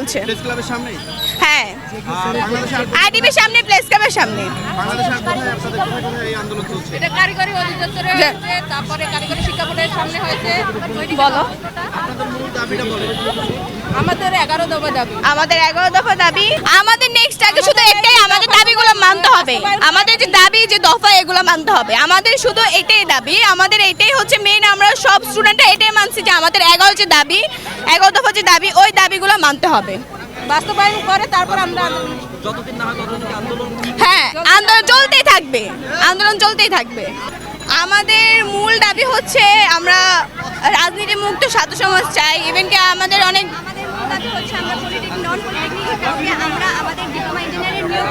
চলছে। প্রেস ক্লাবের সামনে হ্যাঁ। আইডিবির সামনে প্লেস ক্লাবের সামনে। বাংলাদেশে কোথায় আপনাদের কোথায় কোথায় এই আন্দোলন চলছে? এটা কারিগরি অধিদপ্তরে হয়েছে তারপরে কারিগরি শিক্ষা বোর্ডের সামনে হয়েছে। বলো। আপনাদের মূল দাবিটা বলেন আমাদের এগারো দফা দাবি। আমাদের এগারো দফা দাবি। আমাদের নেক্সট আগে শুধু একটাই আমাদের দাবিগুলো মানতে হবে। আমাদের যে দাবি যে দফা এগুলো মানতে হবে। আমাদের শুধু এটাই দাবি। আমাদের এটাই হচ্ছে মেইন আমরা সব স্টুডেন্টরা এটাই মানছি যে আমাদের এগারো যে দাবি এগারো দফা যে দাবি ওই দাবিগুলো মানতে হবে। বাস্তবায়ন করে তারপর আমরা হ্যাঁ আন্দোলন চলতেই থাকবে। আন্দোলন চলতেই থাকবে। আমাদের মূল দাবি হচ্ছে আমরা রাজনীতি মুক্ত ছাত্র সমাজ চাই। ইভেন কি আমাদের অনেক আমাদের মূল দাবি হচ্ছে আমরা আমাদের ডিপ্লোমা ইঞ্জিনিয়ারিং নিয়োগ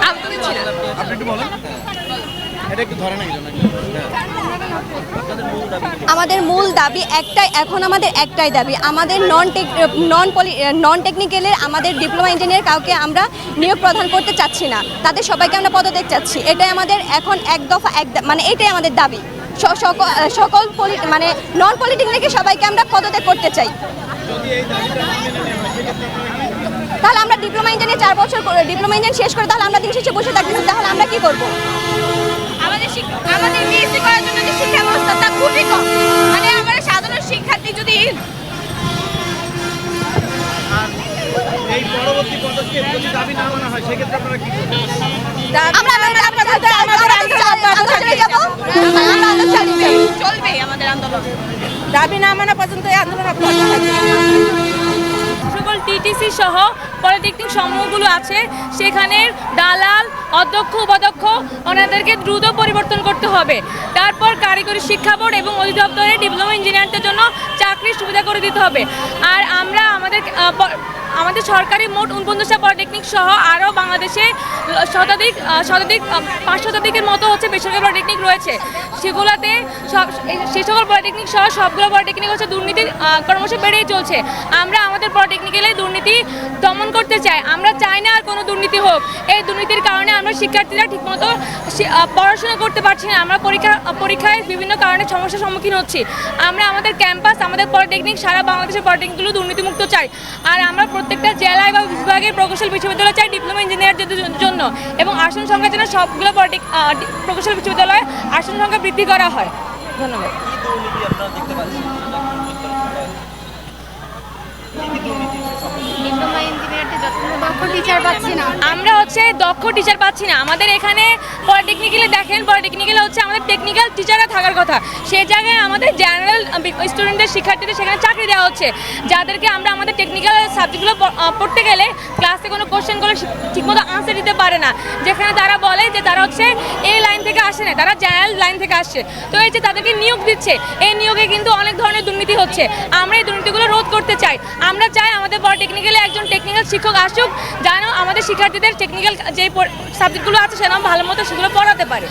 আমাদের মূল দাবি একটাই, এখন আমাদের একটাই দাবি। আমাদের নন টেক নন পলি নন টেকনিক্যালের আমাদের ডিপ্লোমা ইঞ্জিনিয়ার কাউকে আমরা নিয়োগ প্রদান করতে চাচ্ছি না। তাদের সবাইকে আমরা পদত্যাগ চাচ্ছি। এটাই আমাদের এখন এক দফা, এক মানে এটাই আমাদের দাবি। সকল মানে নন পলিটেকনিকে সবাইকে আমরা পদত্যাগ করতে চাই। তাহলে আমরা ডিপ্লোমা ইঞ্জিনিয়ার চার বছর ডিপ্লোমা ইঞ্জিনিয়ার শেষ করে তাহলে আমরা দিন শেষে বসে থাকতেছি তাহলে আমরা কি করব? পরবর্তী পদক্ষেপ যদি দাবি না মানা হয় সেক্ষেত্রে আপনারা কি আমরা আমরা আমরা আমাদের আন্দোলনে যাব আমরা আন্দোলন চলবে আমাদের আন্দোলন। দাবি না মানা পর্যন্ত এই আন্দোলন সকল টিটিসি সহ পলিটেকনিক সমূহগুলো আছে। সেখানে দালাল অধ্যক্ষ উপাধ্যক্ষ ওনাদেরকে দ্রুত পরিবর্তন করতে হবে। তারপর কারিগরি শিক্ষা বোর্ড এবং অধিদপ্তরে ডিপ্লোমা ইঞ্জিনিয়ারদের জন্য চাকরির সুবিধা করে দিতে হবে। আর আমরা আমাদের আমাদের সরকারি মোট উনপঞ্চাশটা পলিটেকনিক সহ আরও বাংলাদেশে শতাধিক শতাধিক পাঁচ শতাধিকের মতো হচ্ছে বেসরকারি পলিটেকনিক রয়েছে। সেগুলোতে সব সেই সকল পলিটেকনিক সহ সবগুলো পলিটেকনিক হচ্ছে দুর্নীতি আহ, ক্রমশ বেড়েই চলছে। আমরা আমাদের পলিটেকনিক্যালে দুর্নীতি দমন করতে চাই। আমরা চাই না আর কোনো দুর্নীতি হোক। এই দুর্নীতির কারণে আমরা শিক্ষার্থীরা ঠিকমতো পড়াশোনা করতে পারছি না। আমরা পরীক্ষা, পরীক্ষায় বিভিন্ন কারণে সমস্যার সম্মুখীন হচ্ছি। আমরা আমাদের ক্যাম্পাস, আমাদের পলিটেকনিক, সারা বাংলাদেশের পলিটেকনিকগুলো দুর্নীতিমুক্ত চাই। আর আমরা প্রত্যেকটা জেলায় বা বিভাগের প্রকৌশল বিশ্ববিদ্যালয় চাই ডিপ্লোমা ইঞ্জিনিয়ারদের জন্য। এবং আসন সংখ্যা যেন সবগুলো পলিটেক প্রকৌশল বিশ্ববিদ্যালয়ে আসন সংখ্যা বৃদ্ধি করা হয়। ধন্যবাদ। দক্ষ টিচার পাচ্ছি না। আমরা হচ্ছে দক্ষ টিচার পাচ্ছি না। আমাদের এখানে পলিটেকনিক্যালে দেখেন পলিটেকনিক্যালে হচ্ছে আমাদের টেকনিক্যাল টিচাররা থাকার কথা। সেই জায়গায় আমাদের জেনারেল স্টুডেন্টদের শিক্ষার্থীদের সেখানে চাকরি দেওয়া হচ্ছে। যাদেরকে আমরা আমাদের টেকনিক্যাল সাবজেক্টগুলো পড়তে গেলে ক্লাসে কোনো কোশ্চেনগুলো ঠিকমতো আনসার দিতে পারে না। যেখানে তারা বলে যে তারা হচ্ছে এই লাইন থেকে আসে না, তারা জেনারেল লাইন থেকে আসছে। তো এই যে তাদেরকে নিয়োগ দিচ্ছে, এই নিয়োগে কিন্তু অনেক ধরনের দুর্নীতি হচ্ছে। আমরা এই দুর্নীতিগুলো রোধ করতে চাই। আমরা চাই আমাদের পলিটেকনিক্যালে একজন টেকনিক্যাল শিক্ষক আসুক যেন আমাদের শিক্ষার্থীদের টেকনিক্যাল যে সাবজেক্টগুলো আছে সেরকম ভালো মতো সেগুলো পড়াতে পারে।